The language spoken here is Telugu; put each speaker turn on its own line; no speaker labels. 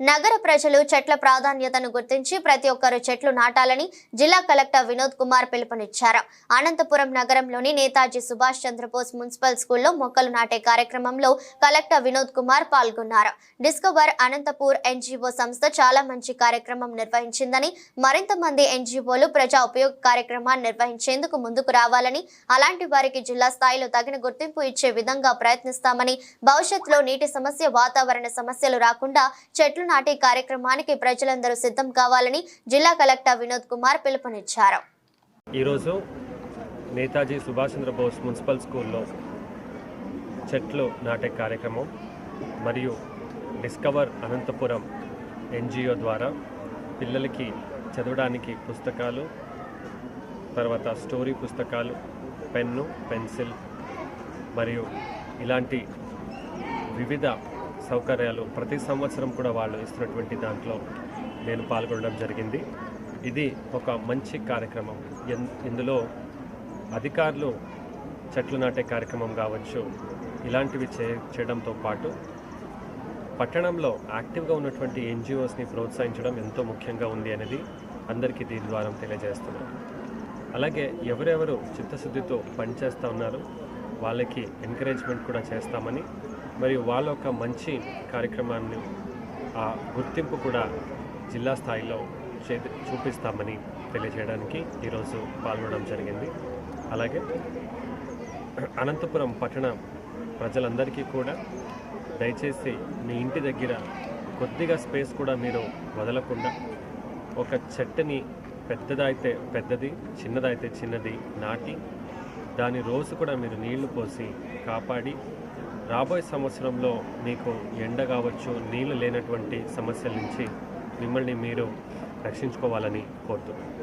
నగర ప్రజలు చెట్ల ప్రాధాన్యతను గుర్తించి ప్రతి ఒక్కరు చెట్లు నాటాలని జిల్లా కలెక్టర్ వినోద్ కుమార్ పిలుపునిచ్చారు. అనంతపురం నగరంలోని నేతాజీ సుభాష్ చంద్రబోస్ మున్సిపల్ స్కూల్లో మొక్కలు నాటే కార్యక్రమంలో కలెక్టర్ వినోద్ కుమార్ పాల్గొన్నారు. డిస్కవర్ అనంతపూర్ ఎన్జీఓ సంస్థ చాలా మంచి కార్యక్రమం నిర్వహించిందని మరింత మంది ఎన్జీఓలు ప్రజా ఉపయోగ కార్యక్రమాన్ని నిర్వహించేందుకు ముందుకు రావాలని అలాంటి వారికి జిల్లా స్థాయిలో తగిన గుర్తింపు ఇచ్చే విధంగా ప్రయత్నిస్తామని భవిష్యత్తులో నీటి సమస్య వాతావరణ సమస్యలు రాకుండా చెట్లు నాటే కార్యక్రమానికి ప్రజలందరూ సిద్ధం కావాలని జిల్లా కలెక్టర్ వినోద్ కుమార్ పిలుపునిచ్చారు.
ఈరోజు నేతాజీ సుభాష్ చంద్రబోస్ మున్సిపల్ స్కూల్లో చెట్లు నాటే కార్యక్రమం మరియు డిస్కవర్ అనంతపురం ఎన్జిఓ ద్వారా పిల్లలకి చదవడానికి పుస్తకాలు తర్వాత స్టోరీ పుస్తకాలు పెన్ను పెన్సిల్ మరియు ఇలాంటి వివిధ సౌకర్యాలు ప్రతి సంవత్సరం కూడా వాళ్ళు ఇస్తున్నటువంటి దాంట్లో నేను పాల్గొనడం జరిగింది. ఇది ఒక మంచి కార్యక్రమం. ఎన్- ఇందులో అధికారులు చెట్లు నాటే కార్యక్రమం కావచ్చు ఇలాంటివి చే చేయడంతో పాటు పట్టణంలో యాక్టివ్గా ఉన్నటువంటి ఎన్జిఓస్ని ప్రోత్సహించడం ఎంతో ముఖ్యంగా ఉంది అనేది అందరికీ దీని ద్వారా తెలియజేస్తున్నాను. అలాగే ఎవరెవరు చిత్తశుద్ధితో పనిచేస్తూ ఉన్నారు వాళ్ళకి ఎంకరేజ్మెంట్ కూడా చేస్తామని మరియు వాళ్ళ యొక్క మంచి కార్యక్రమాన్ని ఆ గుర్తింపు కూడా జిల్లా స్థాయిలో చే చూపిస్తామని తెలియజేయడానికి ఈరోజు పాల్గొనడం జరిగింది. అలాగే అనంతపురం పట్టణ ప్రజలందరికీ కూడా దయచేసి మీ ఇంటి దగ్గర కొద్దిగా స్పేస్ కూడా మీరు వదలకుండా ఒక చెట్టుని పెద్దదైతే పెద్దది చిన్నదైతే చిన్నది నాటి దాని రోజు కూడా మీరు నీళ్ళు పోసి కాపాడి రాబోయే సంవత్సరంలో మీకు ఎండ కావచ్చు నీళ్ళు లేనటువంటి సమస్యల నుంచి మిమ్మల్ని మీరు రక్షించుకోవాలని కోరుతున్నాను.